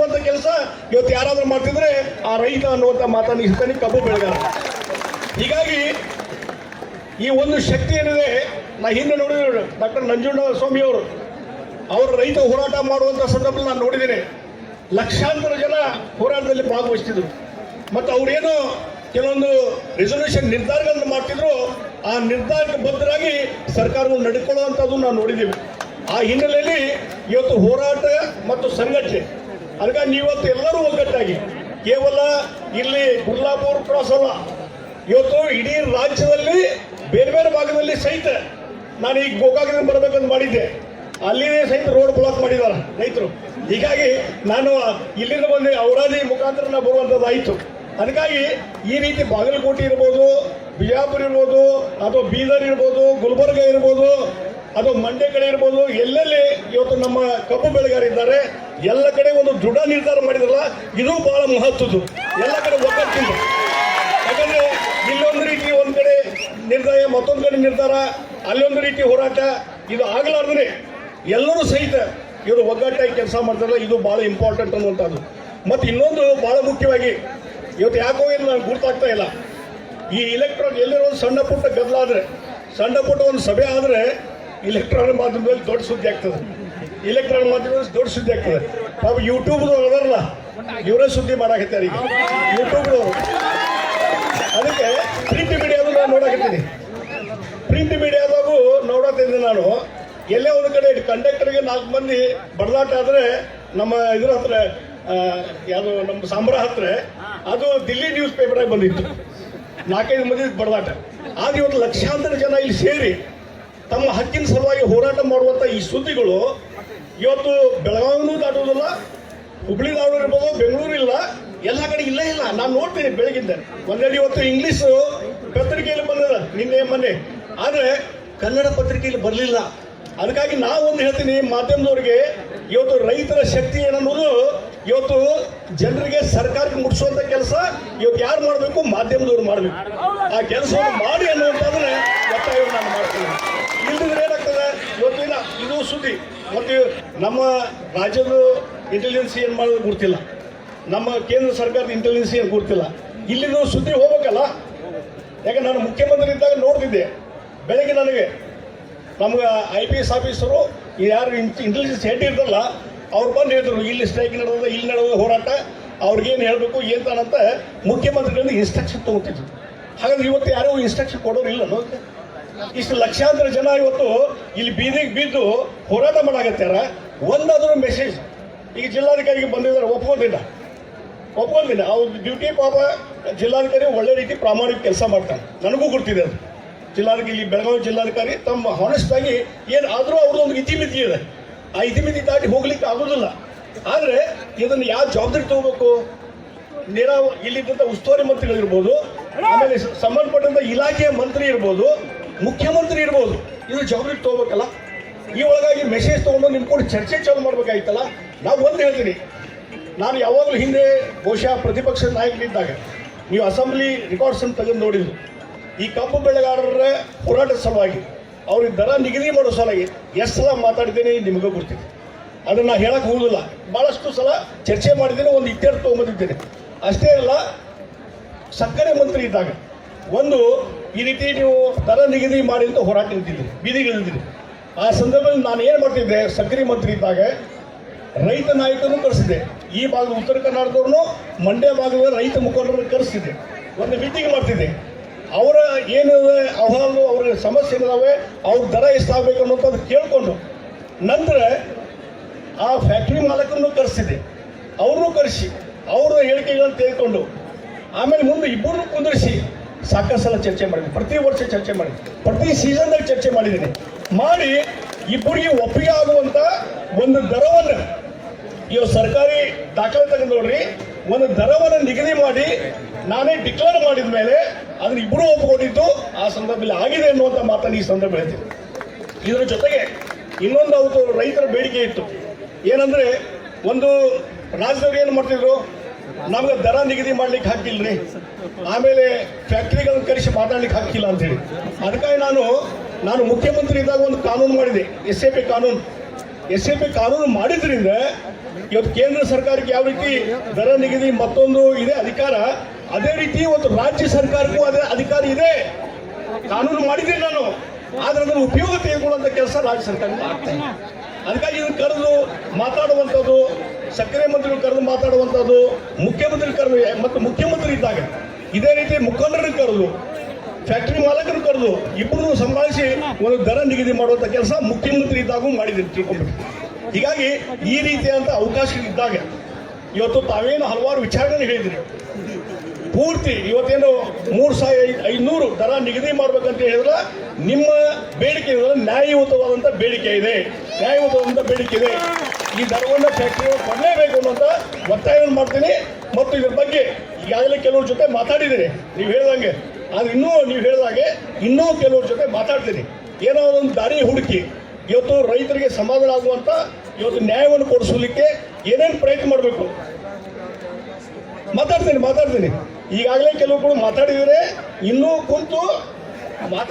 ಮುಗಿಸುವಂತ ಕೆಲಸ ಇವತ್ತು ಯಾರಾದ್ರೂ ಮಾಡ್ತಿದ್ರೆ ಆ ರೈತ ಅನ್ನುವಂತ ಮಾತನ್ನು ಇಸ್ತಾನೆ ಕಬ್ಬು ಬೆಳೆಗಾರ. ಹೀಗಾಗಿ ಈ ಒಂದು ಶಕ್ತಿ ಏನಿದೆ, ನಾ ಹಿಂದೆ ನೋಡಿದ್ರು ಡಾಕ್ಟರ್ ನಂಜುಂಡ ಸ್ವಾಮಿ ಅವರು. ಅವರು ರೈತ ಹೋರಾಟ ಮಾಡುವಂತ ಸಂದರ್ಭದಲ್ಲಿ ನಾನು ನೋಡಿದ್ದೇನೆ. ಲಕ್ಷಾಂತರ ಜನ ಹೋರಾಟದಲ್ಲಿ ಭಾಗವಹಿಸ್ತಿದ್ರು. ಮತ್ತು ಅವರೇನು ಕೆಲವೊಂದು ರೆಸೊಲ್ಯೂಷನ್ ನಿರ್ಧಾರಗಳನ್ನು ಮಾಡ್ತಿದ್ರು, ಆ ನಿರ್ಧಾರಕ್ಕೆ ಬದ್ಧರಾಗಿ ಸರ್ಕಾರವು ನಡ್ಕೊಳ್ಳುವಂಥದ್ದು ನಾವು ನೋಡಿದ್ದೀವಿ. ಆ ಹಿನ್ನೆಲೆಯಲ್ಲಿ ಇವತ್ತು ಹೋರಾಟ ಮತ್ತು ಸಂಘಟನೆ ಅದಕ್ಕಾಗಿ ನೀವತ್ತು ಎಲ್ಲರೂ ಒಗ್ಗಟ್ಟಾಗಿ. ಕೇವಲ ಇಲ್ಲಿ ಕುರ್ಲಾಪುರ್ ಕ್ರಾಸ್ ಅಲ್ಲ. ಇವತ್ತು ಇಡೀ ರಾಜ್ಯದಲ್ಲಿ ಬೇರೆ ಬೇರೆ ಭಾಗದಲ್ಲಿ ಸಹಿತ ನಾನು ಈಗ ಗೋಕಾಕದಿಂದ ಬರಬೇಕಂತ ಮಾಡಿದ್ದೆ. ಅಲ್ಲಿನೇ ಸಹಿತ ರೋಡ್ ಬ್ಲಾಕ್ ಮಾಡಿದಾರ ರೈತರು. ಹೀಗಾಗಿ ನಾನು ಇಲ್ಲಿಂದ ಬಂದು ಔರಾದಿ ಮುಖಾಂತರ ನಾ ಬರುವಂಥದ್ದು ಆಯಿತು. ಅದಕ್ಕಾಗಿ ಈ ರೀತಿ ಬಾಗಲಕೋಟೆ ಇರ್ಬೋದು, ಬಿಜಾಪುರ ಇರ್ಬೋದು, ಅಥವಾ ಬೀದರ್ ಇರ್ಬೋದು, ಗುಲ್ಬರ್ಗ ಇರ್ಬೋದು ಅಥವಾ ಮಂಡ್ಯ ಕಡೆ ಇರ್ಬೋದು, ಎಲ್ಲೆಲ್ಲಿ ಇವತ್ತು ನಮ್ಮ ಕಬ್ಬು ಬೆಳೆಗಾರಿದ್ದಾರೆ ಎಲ್ಲ ಕಡೆ ಒಂದು ದೃಢ ನಿರ್ಧಾರ ಮಾಡಿದ್ರಲ್ಲ, ಇದು ಬಹಳ ಮಹತ್ವದ್ದು. ಎಲ್ಲ ಕಡೆ ಒಗ್ಗಟ್ಟಿಂದ ಯಾಕಂದ್ರೆ ಇಲ್ಲೊಂದು ರೀತಿ ಒಂದ್ ಕಡೆ ನಿರ್ಧಾರ, ಮತ್ತೊಂದು ಕಡೆ ನಿರ್ಧಾರ, ಅಲ್ಲೊಂದು ರೀತಿ ಹೋರಾಟ, ಇದು ಆಗಲಾರ್ದೇ ಎಲ್ಲರೂ ಸಹಿತ ಇವರು ಒಗ್ಗಟ್ಟಾಗಿ ಕೆಲಸ ಮಾಡ್ತಾರಲ್ಲ, ಇದು ಬಹಳ ಇಂಪಾರ್ಟೆಂಟ್ ಅನ್ನುವಂಥದ್ದು. ಮತ್ತು ಇನ್ನೊಂದು ಬಹಳ ಮುಖ್ಯವಾಗಿ, ಇವತ್ತು ಯಾಕೋ ಏನು ನಾನು ಗುರ್ತಾಗ್ತಾ ಇಲ್ಲ. ಈ ಇಲೆಕ್ಟ್ರಾನ್ ಎಲ್ಲಿರೋ ಸಣ್ಣ ಪುಟ್ಟ ಗದ್ದಲಾದ್ರೆ ಸಣ್ಣ ಪುಟ್ಟ ಒಂದು ಸಭೆ ಆದರೆ ಇಲೆಕ್ಟ್ರಾನಿಕ್ ಮಾಧ್ಯಮದಲ್ಲಿ ದೊಡ್ಡ ಸುದ್ದಿ ಆಗ್ತದೆ. ಇಲೆಕ್ಟ್ರಾನಿಕ್ ಮಾಧ್ಯಮದಲ್ಲಿ ದೊಡ್ಡ ಸುದ್ದಿ ಆಗ್ತದೆ. ಪಾಪ ಯೂಟ್ಯೂಬ್ದವ್ರು ಅದರಲ್ಲ, ಇವರೇ ಸುದ್ದಿ ಮಾಡಾಕತ್ತಾರೆ ಈಗ. ಯೂಟ್ಯೂಬ್ದವರು. ಅದಕ್ಕೆ ಪ್ರಿಂಟ್ ಮೀಡಿಯಾದು ನಾನು ನೋಡಕತ್ತೀನಿ. ಪ್ರಿಂಟ್ ಮೀಡಿಯಾದಾಗು ನೋಡತ್ತಿದ್ದೆ ನಾನು. ಎಲ್ಲೇ ಒಂದು ಕಡೆ ಕಂಡಕ್ಟರ್ಗೆ ನಾಲ್ಕು ಮಂದಿ ಬಡದಾಟ ಆದರೆ ನಮ್ಮ ಇದ್ರ ಹತ್ರ ಯಾವುದು ನಮ್ಮ ಸಾಂಬ್ರ ಹತ್ರ ಅದು ದಿಲ್ಲಿ ನ್ಯೂಸ್ ಪೇಪರಾಗಿ ಬಂದಿತ್ತು. ನಾಲ್ಕೈದು ಮಂದಿ ಬಡದಾಟ. ಆದ್ರೆ ಇವತ್ತು ಲಕ್ಷಾಂತರ ಜನ ಇಲ್ಲಿ ಸೇರಿ ತಮ್ಮ ಹಕ್ಕಿನ ಸಲುವಾಗಿ ಹೋರಾಟ ಮಾಡುವಂತ ಈ ಸುದ್ದಿಗಳು ಇವತ್ತು ಬೆಳಗಾವಿನೂ ದಾಟುವುದಿಲ್ಲ ಹುಬ್ಳಿ ದಾವಣಗೆರೆ ಇರ್ಬೋದು, ಬೆಂಗಳೂರು ಇಲ್ಲ, ಎಲ್ಲ ಕಡೆ ಇಲ್ಲ ಇಲ್ಲ. ನಾನು ನೋಡ್ತೀನಿ ಬೆಳಗಿಂದ. ಒಂದೆಡೆ ಇವತ್ತು ಇಂಗ್ಲಿಷ್ ಪತ್ರಿಕೆಯಲ್ಲಿ ಬಂದದ, ನಿನ್ನೆ ಮೊನ್ನೆ. ಆದ್ರೆ ಕನ್ನಡ ಪತ್ರಿಕೆಯಲ್ಲಿ ಬರಲಿಲ್ಲ. ಅದಕ್ಕಾಗಿ ನಾವು ಒಂದು ಹೇಳ್ತೀನಿ, ಮಾಧ್ಯಮದವ್ರಿಗೆ ಇವತ್ತು ರೈತರ ಶಕ್ತಿ ಏನನ್ನೋದು ಇವತ್ತು ಜನರಿಗೆ ಸರ್ಕಾರಕ್ಕೆ ಮುಟ್ಟಿಸುವಂತ ಕೆಲಸ ಇವತ್ತು ಯಾರು ಮಾಡಬೇಕು? ಮಾಧ್ಯಮದವ್ರು ಮಾಡಬೇಕು. ಆ ಕೆಲಸವನ್ನು ಮಾಡಿ ಅನ್ನುವಂತಾದ್ರೆ ಒತ್ತಾಯವನ್ನು ನಾನು ಮಾಡ್ತೀನಿ ಇಲ್ದಿದ್ರೆ ಏನಾಗ್ತದೆ ಇವತ್ತಿನ ಇದು ಸುದ್ದಿ. ಮತ್ತು ನಮ್ಮ ರಾಜ್ಯದ ಇಂಟೆಲಿಜೆನ್ಸ್ ಏನು ಮಾಡೋದು ಗೊತ್ತಿಲ್ಲ. ನಮ್ಮ ಕೇಂದ್ರ ಸರ್ಕಾರದ ಇಂಟೆಲಿಜೆನ್ಸ್ ಏನು ಗೊತ್ತಿಲ್ಲ. ಇಲ್ಲಿನ ಸುದ್ದಿ ಹೋಗ್ಬೇಕಲ್ಲ? ಯಾಕೆ ನಾನು ಮುಖ್ಯಮಂತ್ರಿ ಇದ್ದಾಗ ನೋಡ್ತಿದ್ದೆ. ಬೆಳಗ್ಗೆ ನನಗೆ ನಮ್ಗೆ ಐ ಪಿ ಎಸ್ ಆಫೀಸರು ಯಾರು ಇಂಟೆಲಿಜೆನ್ಸ್ ಹೆಡ್ ಇರ್ತಲ್ಲ ಅವ್ರು ಬಂದು ಹೇಳಿದ್ರು, ಇಲ್ಲಿ ಸ್ಟ್ರೈಕ್ ನಡೆದ ಇಲ್ಲಿ ನಡೆದ ಹೋರಾಟ, ಅವ್ರಿಗೇನು ಹೇಳಬೇಕು, ಏನು ಅಂತ ಮುಖ್ಯಮಂತ್ರಿಗಳಿಂದ ಇನ್ಸ್ಟ್ರಕ್ಷನ್ ತಗೋತಿದ್ರು. ಹಾಗಾದ್ರೆ ಇವತ್ತು ಯಾರೂ ಇನ್ಸ್ಟ್ರಕ್ಷನ್ ಕೊಡೋರು ಇಲ್ಲ ನೋಡಿ ಇಷ್ಟು ಲಕ್ಷಾಂತರ ಜನ ಇವತ್ತು ಇಲ್ಲಿ ಬೀದಿಗೆ ಬಿದ್ದು ಹೋರಾಟ ಮಾಡಾಗತ್ತಾರ ಒಂದಾದ್ರೂ ಮೆಸೇಜ್ ಈಗ ಜಿಲ್ಲಾಧಿಕಾರಿಗೆ ಬಂದಿದ್ದಾರೆ ಒಪ್ಕೊಂಡಿಲ್ಲ ಒಪ್ಕೊಂಡಿಲ್ಲ ಅವ್ರ ಡ್ಯೂಟಿ ಪಾಪ ಜಿಲ್ಲಾಧಿಕಾರಿ ಒಳ್ಳೆ ರೀತಿ ಪ್ರಾಮಾಣಿಕ ಕೆಲಸ ಮಾಡ್ತಾರೆ ನನಗೂ ಗೊತ್ತಿದೆ ಅದು. ಜಿಲ್ಲಾಧಿಕಾರಿ ಇಲ್ಲಿ ಬೆಳಗಾವಿ ಜಿಲ್ಲಾಧಿಕಾರಿ ತಮ್ಮ ಹಾನೆಸ್ಟ್ ಆಗಿ ಏನು ಆದರೂ ಅವ್ರದ್ದು ಒಂದು ಇತಿಮಿತಿ ಇದೆ. ಆ ಇತಿಮಿತಿ ದಾಟಿ ಹೋಗ್ಲಿಕ್ಕೆ ಆಗೋದಿಲ್ಲ. ಆದರೆ ಇದನ್ನು ಯಾವ ಜವಾಬ್ದಾರಿ ತಗೋಬೇಕು? ನೀರಾವ ಇಲ್ಲಿದ್ದಂಥ ಉಸ್ತುವಾರಿ ಮಂತ್ರಿಗಳಿರ್ಬೋದು, ಆಮೇಲೆ ಸಂಬಂಧಪಟ್ಟಂತ ಇಲಾಖೆಯ ಮಂತ್ರಿ ಇರ್ಬೋದು ಮುಖ್ಯಮಂತ್ರಿ ಇರ್ಬೋದು. ಇದು ಜವಾಬ್ದಾರಿ ತಗೋಬೇಕಲ್ಲ? ಈ ಒಳಗಾಗಿ ಮೆಸೇಜ್ ತೊಗೊಂಡು ನಿಮ್ಮ ಕೂಡ ಚರ್ಚೆ ಚಾಲು ಮಾಡಬೇಕಾಗಿತ್ತಲ್ಲ ನಾವು ಒಂದು ಹೇಳ್ತೀನಿ. ನಾನು ಯಾವಾಗಲೂ ಹಿಂದೆ ಬಹುಶಃ ಪ್ರತಿಪಕ್ಷದ ನಾಯಕರಿದ್ದಾಗ ನೀವು ಅಸೆಂಬ್ಲಿ ರೆಕಾರ್ಡ್ಸ್ ಅನ್ನು ತೆಗೆದು ನೋಡಿದ್ರು. ಈ ಕಬ್ಬು ಬೆಳೆಗಾರರ ಹೋರಾಟದ ಸಲುವಾಗಿ ಅವ್ರಿಗೆ ದರ ನಿಗದಿ ಮಾಡೋ ಸಲಾಗಿ ಎಷ್ಟು ಸಲ ಮಾತಾಡಿದ್ದೇನೆ ನಿಮಗೆ ಗೊತ್ತಿದೆ ನಾನು ಹೇಳಕ್ಕೆ ಹೋಗುದಿಲ್ಲ. ಭಾಳಷ್ಟು ಸಲ ಚರ್ಚೆ ಮಾಡಿದ್ದೇನೆ, ಒಂದು ಇತ್ಯರ್ಥ ತೊಗೊಂಬಂದಿದ್ದೇನೆ. ಅಷ್ಟೇ ಅಲ್ಲ, ಸಕ್ಕರೆ ಮಂತ್ರಿ ಇದ್ದಾಗ ಒಂದು ಈ ರೀತಿ ನೀವು ದರ ನಿಗದಿ ಮಾಡಿ ಅಂತ ಹೋರಾಟ ನಿಂತಿದ್ದೀರಿ ಬೀದಿಗಿಳಿದಿರಿ ಆ ಸಂದರ್ಭದಲ್ಲಿ ನಾನು ಏನು ಮಾಡ್ತಿದ್ದೆ ಸಕ್ರಿ ಮಂತ್ರಿ ಇದ್ದಾಗ ರೈತ ನಾಯಕರು ಕರೆಸಿದ್ದೆ. ಈ ಭಾಗದ ಉತ್ತರ ಕರ್ನಾಟಕದವ್ರನ್ನು, ಮಂಡ್ಯ ಭಾಗದ ರೈತ ಮುಖಂಡರನ್ನು ಕರೆಸ್ತಿದ್ದೆ ಒಂದು ಮೀಟಿಂಗ್ ಮಾಡ್ತಿದ್ದೆ. ಅವರ ಏನು ಅಹವಾಲು, ಅವರ ಸಮಸ್ಯೆ ಏನಿದಾವೆ ಅವ್ರ ದರ ಎಷ್ಟಾಗಬೇಕು ಅನ್ನೋಂಥದ್ದು ಕೇಳಿಕೊಂಡು ನಂತರ ಆ ಫ್ಯಾಕ್ಟ್ರಿ ಮಾಲಕರನ್ನು ಕರೆಸಿದೆ ಅವ್ರನ್ನೂ ಕರೆಸಿ, ಅವರ ಹೇಳಿಕೆಗಳನ್ನು ತೆಗೆದುಕೊಂಡು, ಆಮೇಲೆ ಮುಂದೆ ಇಬ್ಬರನ್ನು ಕುಂದಿರಿಸಿ ಸಾಕಷ್ಟು ಸಲ ಚರ್ಚೆ ಮಾಡಿದ್ದೀನಿ ಪ್ರತಿ ವರ್ಷ ಚರ್ಚೆ ಮಾಡಿದ್ವಿ. ಪ್ರತಿ ಸೀಸನ್ದಾಗ ಚರ್ಚೆ ಮಾಡಿದ್ದೀನಿ. ಮಾಡಿ ಇಬ್ಬರಿಗೆ ಒಪ್ಪಿಗೆ ಆಗುವಂತ ಒಂದು ದರವನ್ನು ಇವು ಸರ್ಕಾರಿ ದಾಖಲೆ ತೆಗೆದು ನೋಡ್ರಿ. ಒಂದು ದರವನ್ನು ನಿಗದಿ ಮಾಡಿ ನಾನೇ ಡಿಕ್ಲೇರ್ ಮಾಡಿದ ಮೇಲೆ ಅದನ್ನ ಇಬ್ಬರು ಒಪ್ಪಿಕೊಂಡಿದ್ದು ಆ ಸಂದರ್ಭದಲ್ಲಿ ಆಗಿದೆ ಅನ್ನುವಂಥ ಮಾತನ್ನು ಈ ಸಂದರ್ಭ ಹೇಳ್ತೀನಿ. ಇದರ ಜೊತೆಗೆ ಇನ್ನೊಂದು ಅವತ್ತು ರೈತರ ಬೇಡಿಕೆ ಇತ್ತು. ಏನಂದ್ರೆ ಒಂದು ರಾಜ್ಯದವ್ರು ಏನು ಮಾಡ್ತಿದ್ರು? ನಮ್ಗೆ ದರ ನಿಗದಿ ಮಾಡ್ಲಿಕ್ಕೆ ಹಾಕಿಲ್ರಿ. ಆಮೇಲೆ ಫ್ಯಾಕ್ಟ್ರಿಗಳನ್ನ ಕರೆಸಿ ಮಾತಾಡ್ಲಿಕ್ಕೆ ಹಾಕಿಲ್ಲ ಅಂತ ಹೇಳಿ ಅದಕ್ಕಾಗಿ ನಾನು ನಾನು ಮುಖ್ಯಮಂತ್ರಿ ಇದ್ದಾಗ ಒಂದು ಕಾನೂನು ಮಾಡಿದೆ. ಎಸ್ ಎ ಪಿ ಕಾನೂನು. ಎಸ್ ಎ ಕಾನೂನು ಮಾಡಿದ್ರಿಂದ ಇವತ್ತು ಕೇಂದ್ರ ಸರ್ಕಾರಕ್ಕೆ ಯಾವ ರೀತಿ ದರ ನಿಗದಿ ಮತ್ತೊಂದು ಇದೆ, ಅಧಿಕಾರ, ಅದೇ ರೀತಿ ಒಂದು ರಾಜ್ಯ ಸರ್ಕಾರಕ್ಕೂ ಅದೇ ಅಧಿಕಾರ ಇದೆ. ಕಾನೂನು ಮಾಡಿದ್ದೀನಿ ನಾನು. ಆದ್ರೆ ಅದನ್ನು ಉಪಯೋಗ ತೆಗೆದುಕೊಳ್ಳುವಂತ ಕೆಲಸ ರಾಜ್ಯ ಸರ್ಕಾರ ಅದಕ್ಕಾಗಿ ಇದನ್ನು ಕರೆದು ಮಾತಾಡುವಂಥದ್ದು ಸಕ್ಕರೆ ಮಂತ್ರಿಗಳು ಕರೆದು ಮಾತಾಡುವಂಥದ್ದು ಮುಖ್ಯಮಂತ್ರಿ ಕರೆದು, ಮತ್ತು ಮುಖ್ಯಮಂತ್ರಿ ಇದ್ದಾಗ ಇದೇ ರೀತಿ ಮುಖಂಡರನ್ನು ಕರೆದು ಫ್ಯಾಕ್ಟರಿ ಮಾಲಕರು ಕರೆದು ಇಬ್ಬರು ಸಂಭಾಳಿಸಿ ಒಂದು ದರ ನಿಗದಿ ಮಾಡುವಂತ ಕೆಲಸ ಮುಖ್ಯಮಂತ್ರಿ ಇದ್ದಾಗೂ ಮಾಡಿದ್ದೀನಿ ತಿಳ್ಕೊಂಡ್ಬಿಟ್ಟು ಹೀಗಾಗಿ ಈ ರೀತಿಯಾದಂಥ ಅವಕಾಶಗಳಿದ್ದಾಗ ಇವತ್ತು ತಾವೇನು ಹಲವಾರು ವಿಚಾರಗಳನ್ನು ಹೇಳಿದ್ರಿ. ಪೂರ್ತಿ ಇವತ್ತೇನು ಮೂರು ಸಾವಿರ ಐನೂರು ದರ ನಿಗದಿ ಮಾಡ್ಬೇಕಂತ ಹೇಳಿದ್ರೆ ನಿಮ್ಮ ಬೇಡಿಕೆ ನ್ಯಾಯಯುತವಾದಂತ ಬೇಡಿಕೆ ಇದೆ. ನ್ಯಾಯಯುತವಾದಂಥ ಬೇಡಿಕೆ ಇದೆ ಈ ದರವನ್ನು ಫ್ಯಾಕ್ಟರಿ ಕೊಡಲೇಬೇಕು ಅನ್ನೋಂಥ ಒತ್ತಾಯವನ್ನು ಮಾಡ್ತೀನಿ. ಮತ್ತು ಇದ್ರ ಬಗ್ಗೆ ಈಗಾಗಲೇ ಕೆಲವ್ರ ಜೊತೆ ಮಾತಾಡಿದ್ದೀನಿ. ನೀವು ಹೇಳ್ದಂಗೆ. ಆದ್ರೆ ಇನ್ನೂ ನೀವು ಹೇಳ್ದಾಗೆ ಇನ್ನೂ ಕೆಲವ್ರ ಜೊತೆ ಮಾತಾಡ್ತೀನಿ. ಏನೋ ಒಂದು ದಾರಿ ಹುಡುಕಿ, ಇವತ್ತು ರೈತರಿಗೆ ಸಮಾಧಾನ ಆಗುವಂತ ಇವತ್ತು ನ್ಯಾಯವನ್ನು ಕೊಡಿಸಲಿಕ್ಕೆ ಏನೇನು ಪ್ರಯತ್ನ ಮಾಡಬೇಕು? ಮಾತಾಡ್ತೀನಿ ಮಾತಾಡ್ತೀನಿ. ಈಗಾಗಲೇ ಕೆಲವರು ಮಾತಾಡಿದರೆ ಇನ್ನೂ ಕುಂತು ಮಾತಾ